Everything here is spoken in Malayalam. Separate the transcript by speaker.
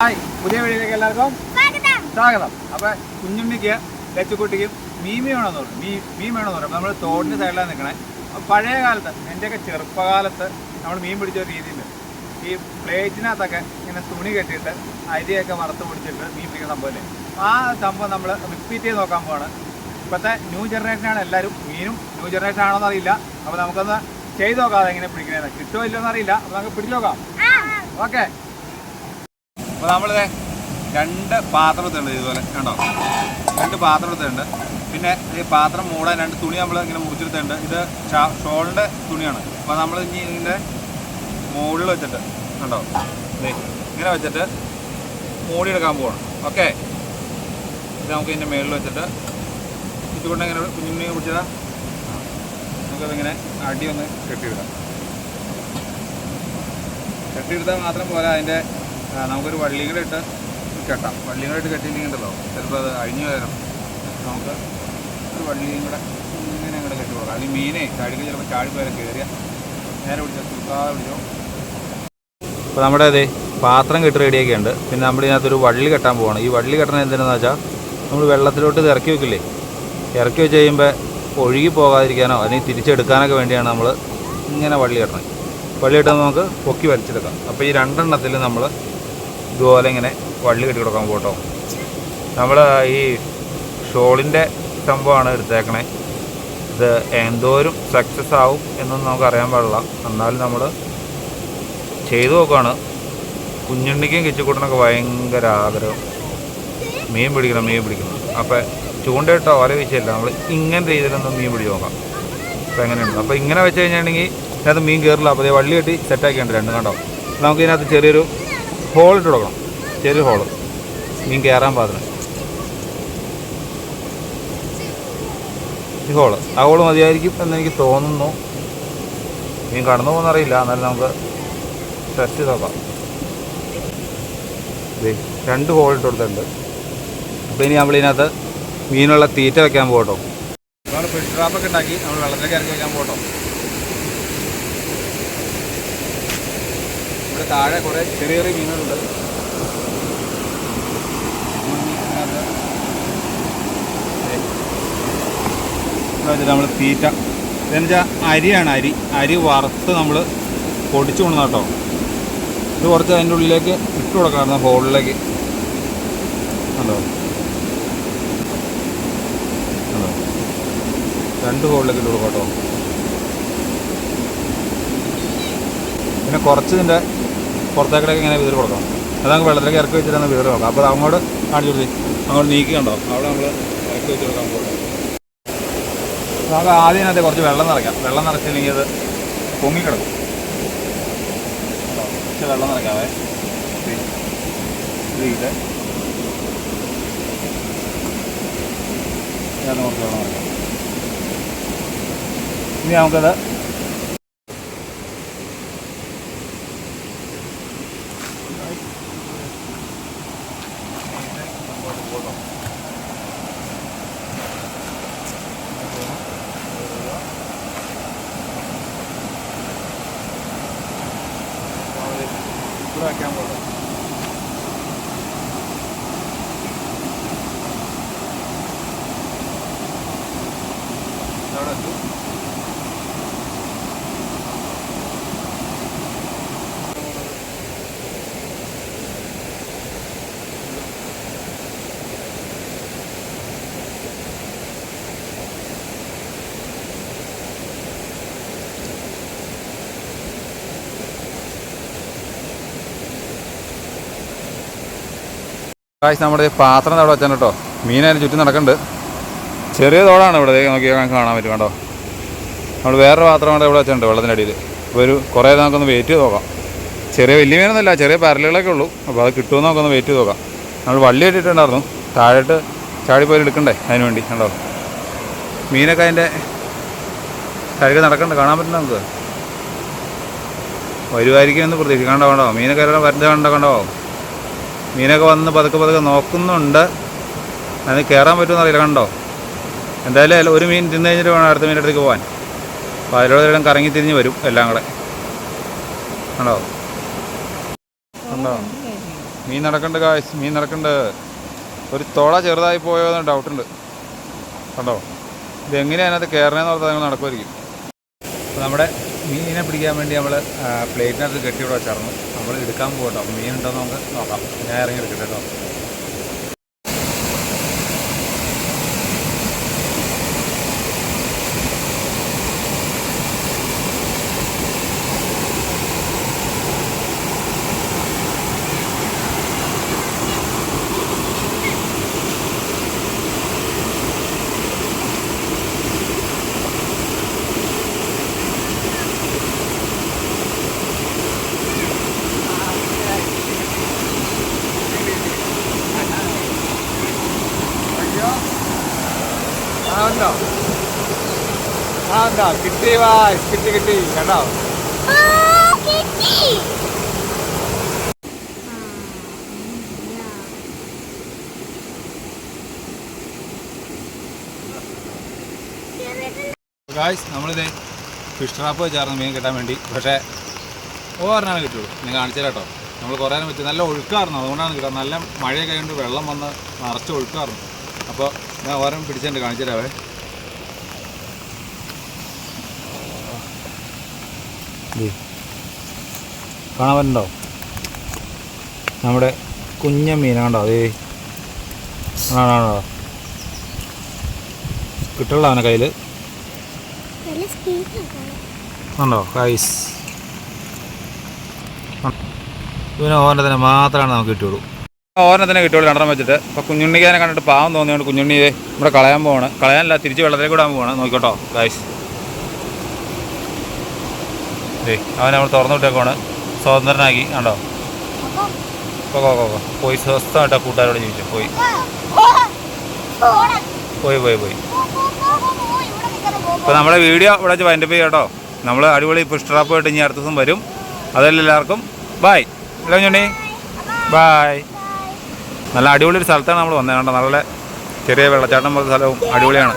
Speaker 1: ഹായ് പുതിയ വീഡിയോയിലേക്ക് എല്ലാവർക്കും
Speaker 2: സ്വാഗതം.
Speaker 1: അപ്പൊ കുഞ്ഞുണ്ണിക്ക് ലച്ചുക്കുട്ടിക്കും മീൻ വേണമെന്ന് പറഞ്ഞു. മീൻ മീൻ വേണമെന്ന് പറഞ്ഞു. നമ്മൾ തോടിന്റെ സൈഡിലാണ് നിൽക്കണേ പഴയ കാലത്ത് എന്റെയൊക്കെ ചെറുപ്പകാലത്ത് നമ്മൾ മീൻ പിടിച്ച ഒരു രീതിയിൽ ഈ പ്ലേറ്റിനകത്തൊക്കെ ഇങ്ങനെ തുണി കെട്ടിയിട്ട് അരിയൊക്കെ വറുത്ത് പിടിച്ചിട്ട് മീൻ പിടിക്കുന്ന സംഭവമല്ലേ ആ സംഭവം നമ്മൾ റിപ്പീറ്റ് ചെയ്ത് നോക്കാൻ പോവാണ്. ഇപ്പോഴത്തെ ന്യൂ ജനറേഷനാണ് എല്ലാവരും മീനും ന്യൂ ജനറേഷൻ ആണോ എന്നറിയില്ല അപ്പോൾ നമുക്കൊന്ന് ചെയ്ത് നോക്കാം എങ്ങനെ പിടിക്കണേന്ന്. കിട്ടുമോ ഇല്ലെന്ന് അറിയില്ല. അപ്പോൾ നമുക്ക് പിടിച്ചു നോക്കാം. ഓക്കെ. അപ്പോൾ നമ്മളിത് രണ്ട് പാത്രം എടുത്തുണ്ട് ഇതുപോലെ കണ്ടോ? രണ്ട് പാത്രം എടുത്തിട്ടുണ്ട്. പിന്നെ ഈ പാത്രം മൂടാൻ രണ്ട് തുണി നമ്മൾ ഇങ്ങനെ മുറിച്ചെടുത്തിട്ടുണ്ട്. ഇത് ഷോളിന്റെ തുണിയാണ്. അപ്പോൾ നമ്മൾ ഇനി ഇതിന്റെ മുകളിൽ വെച്ചിട്ട് കണ്ടോ? ഇങ്ങനെ വെച്ചിട്ട് മൂടിയെടുക്കാൻ പോകണം ഓക്കെ? ഇത് നമുക്ക് ഇതിന്റെ മുകളിൽ വെച്ചിട്ട് ഇതുകൊണ്ട് ഇങ്ങനെ കുഞ്ഞുങ്ങനെ പിടിച്ചതാ. നമുക്കതിങ്ങനെ അടി ഒന്ന് കെട്ടിയിടാം കെട്ടിയെടുത്താൽ മാത്രം പോരാ അതിന്റെ നമുക്കൊരു വള്ളിയും ഇട്ട് കെട്ടാം. വള്ളിയും ഇട്ട് കെട്ടിയിട്ടുണ്ടല്ലോ ചിലപ്പോൾ അത് അഴിഞ്ഞു വരും. നമുക്ക് ഒരു വള്ളിയും കൂടെ ഇങ്ങനെ അങ്ങോട്ട് കെട്ടി കൊടുക്കാം അല്ലെങ്കിൽ മീനെ ചാടിക്ക് ചിലപ്പോൾ ചാടി പോയാലും കയറിയ നേരെ പിടിച്ചാൽ തൂക്കാതെ പിടിച്ചോ അപ്പോൾ നമ്മുടെ അതെ പാത്രം കെട്ടി റെഡിയൊക്കെയുണ്ട് പിന്നെ നമ്മൾ ഇതിനകത്തൊരു വള്ളി കെട്ടാൻ പോവാണ്. ഈ വള്ളി കെട്ടണം എന്തിനാന്ന് വെച്ചാൽ നമ്മൾ വെള്ളത്തിലോട്ട് ഇത് ഇറക്കി വെക്കില്ലേ? ഇറക്കി വെച്ച് കഴിയുമ്പോൾ ഒഴുകി പോകാതിരിക്കാനോ അല്ലെങ്കിൽ തിരിച്ചെടുക്കാനൊക്കെ വേണ്ടിയാണ് നമ്മൾ ഇങ്ങനെ വള്ളി കെട്ടണം വള്ളി കെട്ടാൻ നമുക്ക് പൊക്കി വലിച്ചെടുക്കാം. അപ്പോൾ ഈ രണ്ടെണ്ണത്തിൽ നമ്മൾ ഇതുപോലെ ഇങ്ങനെ വള്ളി കെട്ടി കൊടുക്കാൻ പോട്ടോ നമ്മൾ ഈ ഷോളിന്റെ സംഭവമാണ് എടുത്തേക്കണേ. ഇത് എന്തോരും സക്സസ് ആവും എന്നൊന്നും നമുക്ക് അറിയാൻ പാടില്ല. എന്നാലും നമ്മൾ ചെയ്തു നോക്കുകയാണ് കുഞ്ഞുണ്ണിക്കും കിച്ചുകൂട്ടനൊക്കെ ഭയങ്കര ആഗ്രഹം. മീൻ പിടിക്കണം മീൻ പിടിക്കണം. അപ്പോൾ ചൂണ്ടയിട്ടോ വല വീശിയല്ല. നമ്മൾ ഇങ്ങനെ രീതിയിലൊന്നും മീൻ പിടിച്ച് നോക്കാം. അപ്പോൾ എങ്ങനെയുണ്ട്? അപ്പോൾ ഇങ്ങനെ വെച്ച് കഴിഞ്ഞിട്ടുണ്ടെങ്കിൽ ഇതിനകത്ത് മീൻ കയറില്ല അപ്പോൾ വള്ളി കെട്ടി സെറ്റാക്കിയുണ്ട് രണ്ടും കണ്ടോ? നമുക്ക് ഇതിനകത്ത് ചെറിയൊരു ഹോൾ ഇട്ട് കൊടുക്കണം. ചെറിയ ഹോൾ. മീൻ കയറാൻ പാത്രം ഈ ഹോൾ. ആ ഹോൾ മതിയായിരിക്കും എന്നെനിക്ക് തോന്നുന്നു. മീൻ കടന്നു പോകുന്നറിയില്ല. എന്നാലും നമുക്ക് ടെസ്റ്റ് നോക്കാം. രണ്ട് ഹോൾ ഇട്ട് കൊടുത്തിട്ടുണ്ട്. അപ്പോൾ ഇനി നമ്മൾ ഇതിനകത്ത് മീനുള്ള തീറ്റ വെക്കാൻ പോകട്ടോ. നമ്മൾ ഫിഷ് ട്രാപ്പൊക്കെ ഉണ്ടാക്കി. നമ്മൾ വെള്ളത്തിലേക്ക് ഇറക്കി വെക്കാൻ പോകട്ടോ. താഴെ കുറേ ചെറിയ ചെറിയ മീനുകളുണ്ട്. നമ്മൾ തീറ്റ. ഇതെന്ന് വെച്ചാൽ അരിയാണ് അരി. അരി വറുത്ത് നമ്മൾ പൊടിച്ചു കൊണ്ടു കേട്ടോ. ഇത് കുറച്ച് അതിന്റെ ഉള്ളിലേക്ക് ഇട്ട് കൊടുക്കണം ഹോളിലേക്ക് ഹലോ ഹലോ രണ്ട് ഹോളിലേക്ക് ഇട്ട് കൊടുക്കാം കേട്ടോ. പിന്നെ കുറച്ച് ഇതിന്റെ പുറത്തേക്കിടയ്ക്ക് ഇങ്ങനെ വിതറി കൊടുക്കാം അത് നമുക്ക് വെള്ളത്തിലേക്ക് ഇറക്കി വെച്ചിട്ടാണ് വിതറി നോക്കാം അപ്പോൾ അങ്ങോട്ട് കാണിച്ചു കൊടുത്തി അങ്ങോട്ട് നീക്കി കണ്ടോ അവിടെ നമ്മൾ ഇറക്കി വെച്ച് കൊടുക്കാൻ പോകും നമുക്ക് ആദ്യം അതിനകത്ത് കുറച്ച് വെള്ളം നിറയ്ക്കാം. വെള്ളം നിറച്ചില്ലെങ്കിൽ അത് പൊങ്ങിക്കിടക്കും. കിടക്കും കുറച്ച് വെള്ളം നിറയ്ക്കാവേ. കുറച്ച് വെള്ളം നിറയ്ക്കാം. ഇനി നമുക്കത് ഇവിടെ കാശ് നമ്മുടെ പാത്രം അവിടെ വെച്ചാൽ കേട്ടോ. മീനതിന് ചുറ്റും നടക്കുന്നുണ്ട്. ചെറിയ തോടാണ് ഇവിടെ. നോക്കി കാണാൻ പറ്റും കേട്ടോ നമ്മൾ വേറൊരു പാത്രം കൂടെ ഇവിടെ വെച്ചിട്ടുണ്ട് വെള്ളത്തിന്റെ അടിയിൽ. അപ്പോൾ ഒരു കുറേ നമുക്കൊന്ന് വെയിറ്റ് ചെയ്ത് നോക്കാം. ചെറിയ വലിയ മീനൊന്നുമില്ല ചെറിയ പരലുകളൊക്കെ ഉള്ളൂ. അപ്പോൾ അത് കിട്ടുമെന്ന് നമുക്കൊന്ന് വെയിറ്റ് ചെയ്ത് നോക്കാം. നമ്മൾ വള്ളി ഇട്ടിട്ടുണ്ടായിരുന്നു താഴോട്ട് ചാടിപ്പോയി എടുക്കണ്ടേ അതിന് വേണ്ടി കണ്ടോ? മീനൊക്കെ അതിന്റെ കഴുകി നടക്കണ്ട കാണാൻ പറ്റുന്ന നമുക്ക്? വരുമായിരിക്കും എന്ന് പ്രതീക്ഷിക്കാം. കണ്ടോ മീനൊക്കെ വരണ്ട കണ്ടോ കണ്ടോ? മീനൊക്കെ വന്ന് പതുക്കെ പതുക്കെ നോക്കുന്നുണ്ട്. അതിന് കയറാൻ പറ്റുമെന്ന് അറിയില്ല കണ്ടോ? എന്തായാലും ഒരു മീൻ തിന്നു കഴിഞ്ഞിട്ട് വേണം അടുത്ത മീന്റെ അടുത്തേക്ക് പോകാൻ. അപ്പോൾ അതിലൂടെ എല്ലാം കറങ്ങി തിരിഞ്ഞ് വരും എല്ലാം കൂടെ. കണ്ടോ? കണ്ടോ? മീൻ നടക്കണ്ട് കാശ് മീൻ നടക്കണ്ട്. ഒരു തുള ചെറുതായി പോയോ എന്ന് ഡൗട്ടുണ്ട്. കണ്ടോ? ഇതെങ്ങനെയാണ് അതിനകത്ത് കയറണേന്ന് പറഞ്ഞാൽ നിങ്ങൾ നടക്കുമായിരിക്കും നമ്മുടെ മീനിനെ പിടിക്കാൻ വേണ്ടി നമ്മൾ പ്ലേറ്റിനകത്ത് കെട്ടി ഇവിടെ വെച്ചായിരുന്നു. നമ്മൾ എടുക്കാൻ പോകട്ടോ. മീൻ ഉണ്ടോ നമുക്ക് നോക്കാം. ഞാൻ ഇറങ്ങി എടുക്കട്ടെ കേട്ടോ ആ ഉണ്ടോ ആ ഉണ്ടോ കിട്ടി വാ കിട്ടി കിട്ടി. കണ്ടോ? ഗായ്സ് നമ്മളിത് ഫിഷ് ട്രാപ്പ് വെച്ചായിരുന്നു മീൻ കിട്ടാൻ വേണ്ടി. പക്ഷേ ഓരോന്നാണ് കിട്ടുള്ളൂ. ഞാൻ കാണിച്ചു കേട്ടോ. നമ്മൾ കുറേ നേരം വെച്ച് നല്ല ഒഴുക്കായിരുന്നു. അതുകൊണ്ടാണ് കിട്ടുക നല്ല മഴയൊക്കെ ആയതുകൊണ്ട് വെള്ളം വന്ന് നിറച്ച് ഒഴുക്കായിരുന്നു. അപ്പോൾ ഞാൻ ഓരം പിടിച്ചിട്ടുണ്ട് കാണിച്ചു തരാവേ കാണാൻ നമ്മുടെ കുഞ്ഞ മീന കണ്ടോ? അതേ. ആണോ കിട്ടുള്ള അവനെ കയ്യിൽ ഉണ്ടോ? കൈസ് ഇവന് ഓനെ തന്നെ മാത്രമാണ് നമുക്ക് കിട്ടുള്ളൂ ഓനെ തന്നെ കിട്ടുള്ളൂ രണ്ടെണ്ണം വെച്ചിട്ട്. അപ്പോൾ കുഞ്ഞുണ്ണിക്കാനെ കണ്ടിട്ട് പാവം തോന്നിയോണ്ട് കുഞ്ഞുണ്ണി ദേ ഇവിടെ കളയാൻ പോവാണ്. കളയാനല്ല തിരിച്ച് വെള്ളത്തിലേക്ക് വിടാൻ പോവാണ്. നോക്കിക്കോട്ടോ ഗായ്സ് ഏയ് അവനെ നമ്മൾ തുറന്നു വിട്ടേക്കുവാണ്. സ്വതന്ത്രനാക്കി. കണ്ടോ. പോയി സ്വസ്ഥമായിട്ടാ കൂട്ടുകാരോട് ജീവിച്ചു പോയി. പോയി പോയി പോയി. അപ്പോൾ നമ്മുടെ വീഡിയോ ഇവിടെ വെച്ച് വൈൻഡപ്പ് ചെയ്യാം കേട്ടോ. നമ്മൾ അടിപൊളി പുഷ് ട്രാപ്പ് ആയിട്ട് ഇനി അടുത്ത ദിവസം വരും. അതെല്ലാം എല്ലാവർക്കും. Bye hello ഞുണ്ണി. ബായ് നല്ല അടിപൊളി ഒരു സ്ഥലത്താണ് നമ്മൾ വന്നത്. കേട്ടോ നല്ല ചെറിയ വെള്ളച്ചാട്ടം പോലത്തെ സ്ഥലവും അടിപൊളിയാണ്.